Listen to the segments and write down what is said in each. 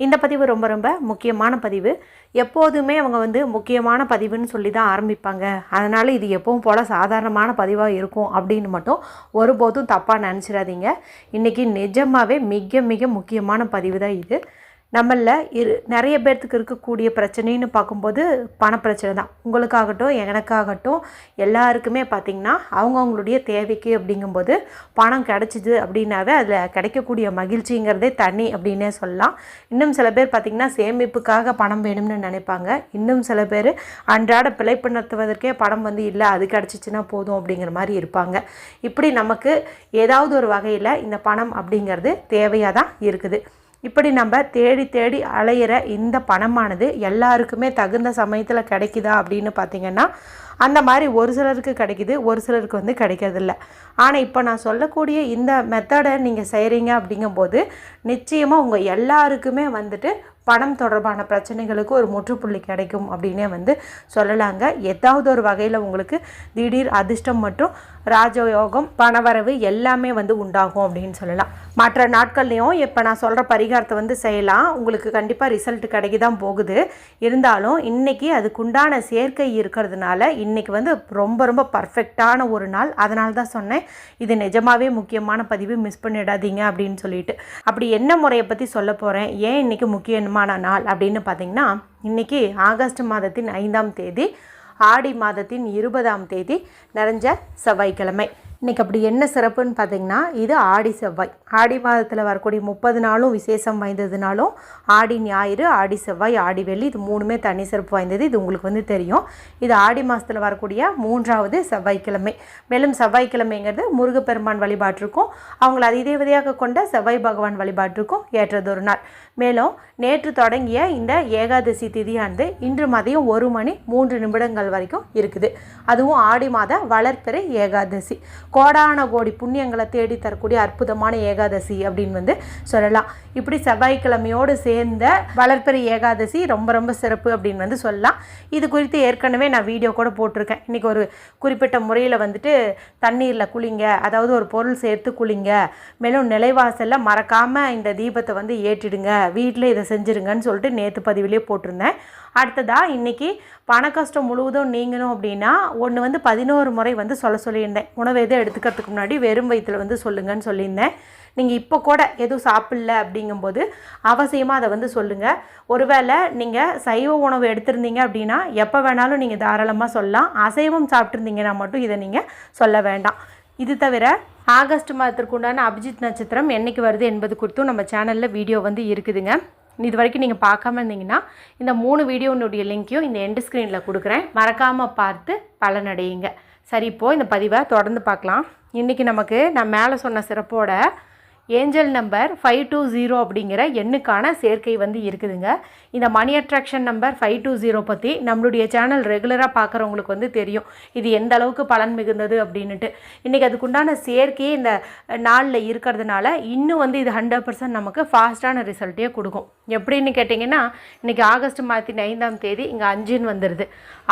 இந்த பதிவு ரொம்ப ரொம்ப முக்கியமான பதிவு. எப்போதுமே அவங்க வந்து முக்கியமான பதிவுன்னு சொல்லி தான் ஆரம்பிப்பாங்க. அதனால் இது எப்பவும் போல் சாதாரணமான பதிவாக இருக்கும் அப்படின்னு மட்டும் ஒருபோதும் தப்பாக நினச்சிடாதீங்க. இன்றைக்கி நிஜமாகவே மிக மிக முக்கியமான பதிவு தான் இது. நம்மளில் இரு நிறைய பேர்த்துக்கு இருக்கக்கூடிய பிரச்சனைன்னு பார்க்கும்போது பணப்பிரச்சனை தான். உங்களுக்காகட்டும் எனக்காகட்டும் எல்லாருக்குமே பார்த்திங்கன்னா அவங்கவுங்களுடைய தேவைக்கு அப்படிங்கும்போது பணம் கிடச்சிது அப்படின்னாவே அதில் கிடைக்கக்கூடிய மகிழ்ச்சிங்கிறதே தனி அப்படின்னே சொல்லலாம். இன்னும் சில பேர் பார்த்திங்கன்னா சேமிப்புக்காக பணம் வேணும்னு நினைப்பாங்க. இன்னும் சில பேர் அன்றாட பிழைப்பு நடத்துவதற்கே பணம் வந்து இல்லை அது கிடச்சிச்சின்னா போதும் அப்படிங்கிற மாதிரி இருப்பாங்க. இப்படி நமக்கு ஏதாவது ஒரு வகையில் இந்த பணம் அப்படிங்கிறது தேவையாக தான் இருக்குது. இப்படி நம்ம தேடி தேடி அலையிற இந்த பணமானது எல்லாருக்குமே தகுந்த சமயத்தில் கிடைக்குதா அப்படின்னு பார்த்தீங்கன்னா அந்த மாதிரி ஒரு சிலருக்கு கிடைக்குது ஒரு சிலருக்கு வந்து கிடைக்கிறதில்ல. ஆனால் இப்போ நான் சொல்லக்கூடிய இந்த மெத்தடை நீங்கள் செய்கிறீங்க அப்படிங்கும்போது நிச்சயமாக உங்கள் எல்லாருக்குமே வந்துட்டு பணம் தொடர்பான பிரச்சனைகளுக்கு ஒரு முற்றுப்புள்ளி கிடைக்கும் அப்படின்னே வந்து சொல்லலாங்க. ஏதாவது ஒரு வகையில் உங்களுக்கு திடீர் அதிர்ஷ்டம் மற்றும் ராஜயோகம் பணவரவு எல்லாமே வந்து உண்டாகும் அப்படின்னு சொல்லலாம். மற்ற நாட்கள்லையும் இப்போ நான் சொல்கிற பரிகாரத்தை வந்து செய்யலாம். உங்களுக்கு கண்டிப்பாக ரிசல்ட் கிடைக்க தான் போகுது. இருந்தாலும் இன்றைக்கி அதுக்குண்டான சேர்க்கை இருக்கிறதுனால இன்றைக்கி வந்து ரொம்ப ரொம்ப பர்ஃபெக்டான ஒரு நாள். அதனால தான் சொன்னேன். இது நிஜமாகவே முக்கியமான பதிவு. மிஸ் பண்ணிடாதீங்க அப்படின்னு சொல்லிட்டு. அப்படி என்ன முறையை பற்றி சொல்ல போகிறேன் ஏன் இன்றைக்கி முக்கியம் முக்கியமான நாள் அப்படின்னு பார்த்தீங்கன்னா இன்றைக்கி ஆகஸ்ட் மாதத்தின் ஐந்தாம் தேதி ஆடி மாதத்தின் இருபதாம் தேதி நிறைஞ்ச செவ்வாய்க்கிழமை. இன்றைக்கி அப்படி என்ன சிறப்புன்னு பார்த்தீங்கன்னா இது ஆடி செவ்வாய். ஆடி மாதத்தில் வரக்கூடிய முப்பது நாளும் விசேஷம் வாய்ந்ததுனாலும் ஆடி ஞாயிறு ஆடி செவ்வாய் ஆடி வெள்ளி இது மூணுமே தனி சிறப்பு வாய்ந்தது. இது உங்களுக்கு வந்து தெரியும். இது ஆடி மாதத்தில் வரக்கூடிய மூன்றாவது செவ்வாய்க்கிழமை. மேலும் செவ்வாய்க்கிழமைங்கிறது முருகப்பெருமான் வழிபாட்டிற்கும் அவங்கள அதிதேவதையாக கொண்ட செவ்வாய் பகவான் வழிபாட்டிற்கும் ஏற்றதொரு நாள். மேலும் நேற்று தொடங்கிய இந்த ஏகாதசி திதியானது இன்று மதியம் ஒரு மணி மூன்று நிமிடங்கள் வரைக்கும் இருக்குது. அதுவும் ஆடி மாத வளர்ப்பிறை ஏகாதசி. கோடான கோடி புண்ணியங்களை தேடி தரக்கூடிய அற்புதமான ஏகாதசி அப்படின்னு வந்து சொல்லலாம். இப்படி செவ்வாய்க்கிழமையோடு சேர்ந்த வளர்ப்பிறை ஏகாதசி ரொம்ப ரொம்ப சிறப்பு அப்படின்னு வந்து சொல்லலாம். இது குறித்து ஏற்கனவே நான் வீடியோ கூட போட்டிருக்கேன். இன்றைக்கி ஒரு குறிப்பிட்ட முறையில் வந்துட்டு தண்ணீரில் குளிங்க அதாவது ஒரு பொருள் சேர்த்து குளிங்க மேலும் நிலைவாசலில் மறக்காமல் இந்த தீபத்தை வந்து ஏற்றிடுங்க வீட்டில் இதை செஞ்சுருங்கன்னு சொல்லிட்டு நேற்று பதிவிலே போட்டிருந்தேன். அடுத்ததாக இன்றைக்கி பண கஷ்டம் முழுவதும் நீங்கணும் அப்படின்னா ஒன்று வந்து பதினோரு முறை வந்து சொல்ல சொல்லியிருந்தேன். உணவு எதுவும் எடுத்துக்கிறதுக்கு முன்னாடி வெறும் வயிற்றில் வந்து சொல்லுங்கன்னு சொல்லியிருந்தேன். நீங்கள் இப்போ கூட எதுவும் சாப்பிடல அப்படிங்கும்போது அவசியமாக அதை வந்து சொல்லுங்கள் ஒருவேளை நீங்கள் சைவ உணவு எடுத்திருந்தீங்க அப்படின்னா எப்போ வேணாலும் நீங்கள் தாராளமாக சொல்லலாம். அசைவம் சாப்பிட்ருந்தீங்கன்னா மட்டும் இதை நீங்கள் சொல்ல வேண்டாம். இது தவிர ஆகஸ்ட் மாதத்திற்கு உண்டான அபிஜித் நட்சத்திரம் என்றைக்கு வருது என்பது குறித்தும் நம்ம சேனலில் வீடியோ வந்து இருக்குதுங்க. இது வரைக்கும் நீங்கள் பார்க்காம இருந்தீங்கன்னா இந்த மூணு வீடியோனுடைய லிங்க்கையும் இந்த எண்டு ஸ்க்ரீனில் கொடுக்குறேன். மறக்காமல் பார்த்து பலனடையுங்க. சரி இப்போது இந்த பதிவை தொடர்ந்து பார்க்கலாம். இன்றைக்கி நமக்கு நான் மேலே சொன்ன சிறப்போட angel number five two zero அப்படிங்கிற எண்ணுக்கான சேர்க்கை வந்து இருக்குதுங்க. இந்த money attraction number five two zero பற்றி நம்மளுடைய சேனல் ரெகுலராக பார்க்குறவங்களுக்கு வந்து தெரியும். இது எந்த அளவுக்கு பலன் மிகுந்தது அப்படின்ட்டு இன்றைக்கி அதுக்குண்டான சேர்க்கையே இந்த நாளில் இருக்கிறதுனால இன்னும் வந்து இது ஹண்ட்ரட் பர்சன்ட் நமக்கு ஃபாஸ்ட்டான ரிசல்ட்டே கொடுக்கும். எப்படின்னு கேட்டிங்கன்னா இன்றைக்கி ஆகஸ்ட் மாதத்தின் ஐந்தாம் தேதி இங்கே அஞ்சுன்னு வந்துடுது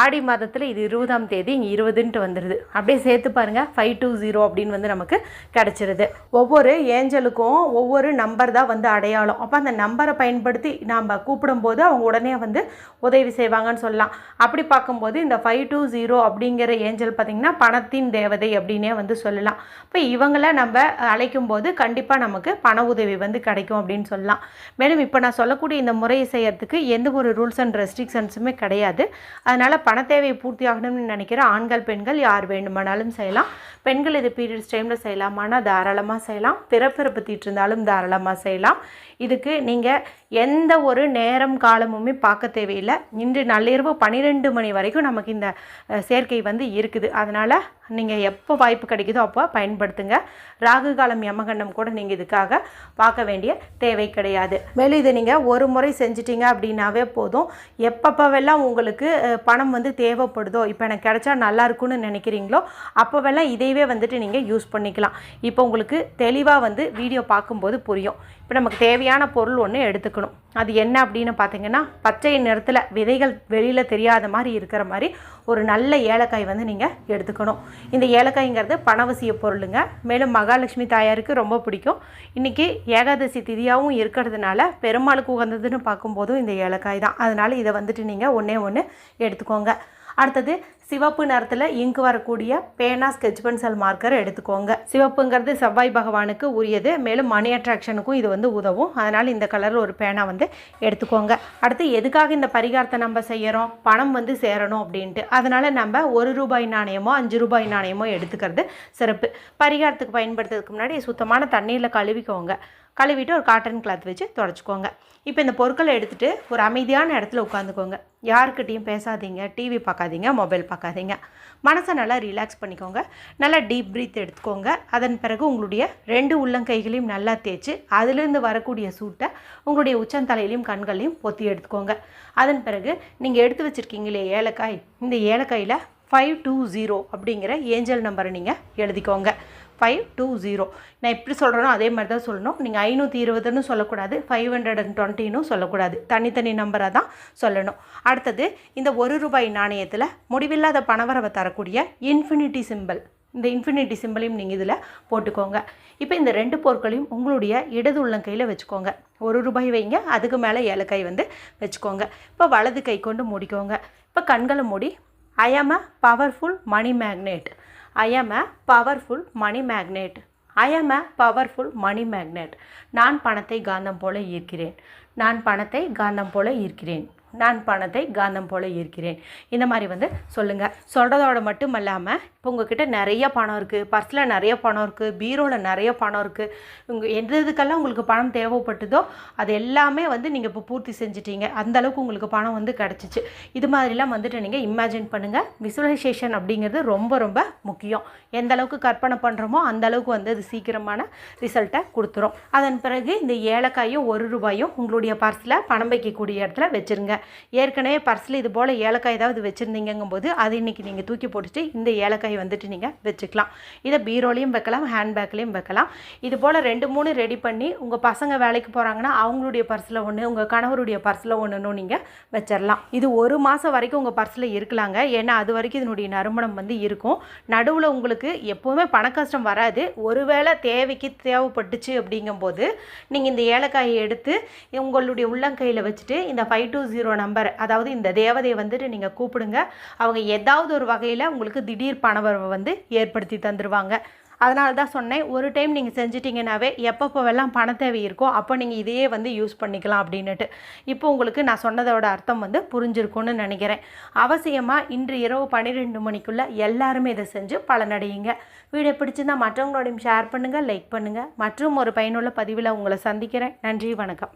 ஆடி மாதத்தில் இது இருபதாம் தேதி இங்கே இருபதுன்ட்டு வந்துடுது அப்படியே சேர்த்து பாருங்கள் ஃபைவ் டூ ஜீரோ அப்படின்னு வந்து நமக்கு கிடச்சிருது. ஒவ்வொரு ஏஞ்சலுக்கும் ஒவ்வொரு நம்பர் தான் வந்து அடையாளம். அப்போ அந்த நம்பரை பயன்படுத்தி நாம் கூப்பிடும்போது அவங்க உடனே வந்து உதவி செய்வாங்கன்னு சொல்லலாம். அப்படி பார்க்கும்போது இந்த ஃபைவ் டூ ஜீரோ அப்படிங்கிற ஏஞ்சல் பார்த்திங்கன்னா பணத்தின் தேவதை அப்படின்னே வந்து சொல்லலாம். இப்போ இவங்கள நம்ம அழைக்கும் போது கண்டிப்பாக நமக்கு பண உதவி வந்து கிடைக்கும் அப்படின்னு சொல்லலாம். மேலும் இப்போ நான் சொல்லக்கூடிய இந்த முறையை செய்கிறதுக்கு எந்த ஒரு ரூல்ஸ் அண்ட் ரெஸ்ட்ரிக்ஷன்ஸுமே கிடையாது. அதனால் பண தேவையை பூர்த்தி ஆகணும்னு நினைக்கிற ஆண்கள் பெண்கள் யார் வேண்டுமானாலும் செய்யலாம். பெண்கள் இது பீரியட்ஸ் டைமில் செய்யலாமான்னா தாராளமாக செய்யலாம். பிறப்பு தீட்டு இருந்தாலும் தாராளமாக செய்யலாம். இதுக்கு நீங்கள் எந்த ஒரு நேரம் காலமுமே பார்க்க தேவையில்லை. இன்று நள்ளிரவு பன்னிரெண்டு மணி வரைக்கும் நமக்கு இந்த சேர்க்கை வந்து இருக்குது. அதனால் நீங்கள் எப்போ வாய்ப்பு கிடைக்குதோ அப்போ பயன்படுத்துங்க. ராகு காலம் யமகண்டம் கூட நீங்கள் இதுக்காக பார்க்க வேண்டிய தேவை கிடையாது. மேலும் இதை நீங்கள் ஒரு முறை செஞ்சிட்டிங்க அப்படின்னாவே போதும். எப்பப்போவெல்லாம் உங்களுக்கு பணம் வந்து தேவைப்படுதோ இப்போ எனக்கு கிடைச்சா நல்லா இருக்கும்னு நினைக்கிறீங்களோ அப்போவெல்லாம் இதையவே வந்துட்டு நீங்கள் யூஸ் பண்ணிக்கலாம். இப்போ உங்களுக்கு தெளிவாக வந்து வீடியோ பார்க்கும்போது புரியும். இப்போ நமக்கு தேவையான பொருள் ஒன்று எடுத்துக்கணும். அது என்ன அப்படின்னு பார்த்தீங்கன்னா பச்சை நிறத்தில் விதைகள் வெளியில் தெரியாத மாதிரி இருக்கிற மாதிரி ஒரு நல்ல ஏலக்காய் வந்து நீங்கள் எடுத்துக்கணும். இந்த ஏலக்காய்ங்கிறது பணவசிய பொருளுங்க. மேலும் மகாலட்சுமி தாயாருக்கு ரொம்ப பிடிக்கும். இன்றைக்கி ஏகாதசி திதியாகவும் இருக்கிறதுனால பெருமாளுக்கு உகந்ததுன்னு பார்க்கும்போதும் இந்த ஏலக்காய் தான். அதனால் இதை வந்துட்டு நீங்கள் ஒன்றே ஒன்று எடுத்துக்கோங்க. அடுத்தது சிவப்பு நிறத்தில் இங்கு வரக்கூடிய பேனா ஸ்கெட்ச் பென்சில் மார்க்கர் எடுத்துக்கோங்க. சிவப்புங்கிறது செவ்வாய் பகவானுக்கு உரியது. மேலும் மணி அட்ராக்ஷனுக்கும் இது வந்து உதவும். அதனால் இந்த கலரில் ஒரு பேனா வந்து எடுத்துக்கோங்க. அடுத்து எதுக்காக இந்த பரிகாரத்தை நம்ம செய்கிறோம் பணம் வந்து சேரணும் அப்படின்ட்டு. அதனால் நம்ம ஒரு ரூபாய் நாணயமோ அஞ்சு ரூபாய் நாணயமோ எடுத்துக்கிறது சிறப்பு. பரிகாரத்துக்கு பயன்படுத்துறதுக்கு முன்னாடி சுத்தமான தண்ணீரில் கழுவிக்கோங்க. கழுவிட்டு ஒரு காட்டன் கிளாத் வச்சு தொடச்சிக்கோங்க. இப்போ இந்த பொருட்களை எடுத்துகிட்டு ஒரு அமைதியான இடத்துல உட்காந்துக்கோங்க. யாருக்கிட்டேயும் பேசாதீங்க டிவி பார்க்காதீங்க மொபைல் பார்க்காதீங்க. மனசை நல்லா ரிலாக்ஸ் பண்ணிக்கோங்க. நல்லா டீப் ப்ரீத் எடுத்துக்கோங்க. அதன் பிறகு உங்களுடைய ரெண்டு உள்ளங்கைகளையும் நல்லா தேய்ச்சி அதுலேருந்து வரக்கூடிய சூட்டை உங்களுடைய உச்சந்தலையிலையும் கண்களையும் பொத்தி எடுத்துக்கோங்க. அதன் பிறகு நீங்கள் எடுத்து வச்சுருக்கீங்களே ஏலக்காய். இந்த ஏலக்காயில் ஃபைவ் டூ ஜீரோ அப்படிங்கிற ஏஞ்சல் நம்பரை நீங்கள் எழுதிக்கோங்க. ஃபைவ் டூ ஜீரோ நான் எப்படி சொல்கிறேனோ அதே மாதிரி தான் சொல்லணும். நீங்கள் ஐநூற்றி இருபதுன்னு சொல்லக்கூடாது ஃபைவ் ஹண்ட்ரட் அண்ட் டுவெண்ட்டின்னு சொல்லக்கூடாது. தனித்தனி நம்பராக தான் சொல்லணும். அடுத்தது இந்த ஒரு ரூபாய் நாணயத்தில் முடிவில்லாத பணவரவை தரக்கூடிய இன்ஃபினிட்டி சிம்பிள் இந்த இன்ஃபினிட்டி சிம்பிளையும் நீங்கள் இதில் போட்டுக்கோங்க. இப்போ இந்த ரெண்டு பொருட்களையும் உங்களுடைய இடது உள்ளங்கையில் வச்சுக்கோங்க. ஒரு ரூபாய் வைங்க அதுக்கு மேலே ஏலக்காய் வந்து வச்சுக்கோங்க. இப்போ வலது கை கொண்டு மூடிக்கோங்க. இப்போ கண்களை மூடி ஐ ஆம் அ பவர்ஃபுல் மணி மேக்னெட் ஐ ஆம் அ பவர்ஃபுல் மணி மேக்னெட் ஐ ஆம் அ பவர்ஃபுல் மணி மேக்னெட் நான் பணத்தை காந்தம் போல ஈர்க்கிறேன். நான் பணத்தை காந்தம் போல ஈர்க்கிறேன். நான் பணத்தை காந்தம் போல ஈர்க்கிறேன். இந்த மாதிரி வந்து சொல்லுங்கள் சொல்கிறதோட மட்டும் இல்லாமல் இப்போ உங்ககிட்ட நிறைய பணம் இருக்குது பர்ஸில் நிறைய பணம் இருக்குது பீரோவில் நிறைய பணம் இருக்குது உங்கள் எந்த இதுக்கெல்லாம் உங்களுக்கு பணம் தேவைப்பட்டதோ அது எல்லாமே வந்து நீங்கள் இப்போ பூர்த்தி செஞ்சிட்டீங்க. அந்த அளவுக்கு உங்களுக்கு பணம் வந்து கிடச்சிச்சு. இது மாதிரிலாம் வந்துட்டு நீங்கள் இமேஜின் பண்ணுங்கள் விசுவலைசேஷன் அப்படிங்கிறது ரொம்ப ரொம்ப முக்கியம். எந்த அளவுக்கு கற்பனை பண்ணுறோமோ அந்த அளவுக்கு வந்து அது சீக்கிரமான ரிசல்ட்டை கொடுத்துரும். அதன் பிறகு இந்த ஏலக்காயும் ஒரு ரூபாயும் உங்களுடைய பர்ஸில் பணம் வைக்கக்கூடிய இடத்துல வச்சுருங்க. ஏற்கனவே பர்ஸில் இது போல் ஏலக்காய் ஏதாவது வச்சுருந்தீங்கும்போது அது இன்றைக்கி நீங்கள் தூக்கி போட்டுட்டு இந்த ஏலக்காய் வந்துட்டு நீங்கள் வச்சுக்கலாம். இதை பீரோலையும் வைக்கலாம் ஹேண்ட்பேக்லேயும் வைக்கலாம். இது போல் ரெண்டு மூணு ரெடி பண்ணி உங்கள் பசங்க வேலைக்கு போகிறாங்கன்னா அவங்களுடைய பர்ஸில் ஒன்று உங்கள் கணவருடைய பர்ஸில் ஒன்றுன்னு நீங்கள் வச்சிடலாம் இது ஒரு மாதம் வரைக்கும் உங்கள் பர்ஸில் இருக்கலாங்க. ஏன்னா அது வரைக்கும் இதனுடைய நறுமணம் வந்து இருக்கும். நடுவில் உங்களுக்கு எப்போவுமே பண கஷ்டம் வராது. ஒருவேளை தேவைக்கு தேவைப்பட்டுச்சு அப்படிங்கும்போது நீங்கள் இந்த ஏலக்காயை எடுத்து உங்களுடைய உள்ளங்கையில் வச்சுட்டு இந்த ஃபைவ் டூ ஜீரோ நம்பர் அதாவது இந்த தேவதையை வந்துட்டு நீங்கள் கூப்பிடுங்க. அவங்க ஏதாவது ஒரு வகையில் உங்களுக்கு திடீர் பணவரவை வந்து ஏற்படுத்தி தந்துடுவாங்க அதனால தான் சொன்னேன் ஒரு டைம் நீங்கள் செஞ்சிட்டிங்கனாவே எப்பப்போவெல்லாம் பண தேவை இருக்கோ அப்போ நீங்கள் இதையே வந்து யூஸ் பண்ணிக்கலாம் அப்படின்னுட்டு. இப்போ உங்களுக்கு நான் சொன்னதோட அர்த்தம் வந்து புரிஞ்சிருக்கும்னு நினைக்கிறேன். அவசியமாக இன்று இரவு பன்னிரெண்டு மணிக்குள்ளே எல்லாருமே இதை செஞ்சு பலனடையுங்க. வீடியோ பிடிச்சிருந்தா மற்றவங்களோடையும் ஷேர் பண்ணுங்கள் லைக் பண்ணுங்கள் மற்றும் ஒரு பயனுள்ள பதிவில் உங்களை சந்திக்கிறேன். நன்றி வணக்கம்.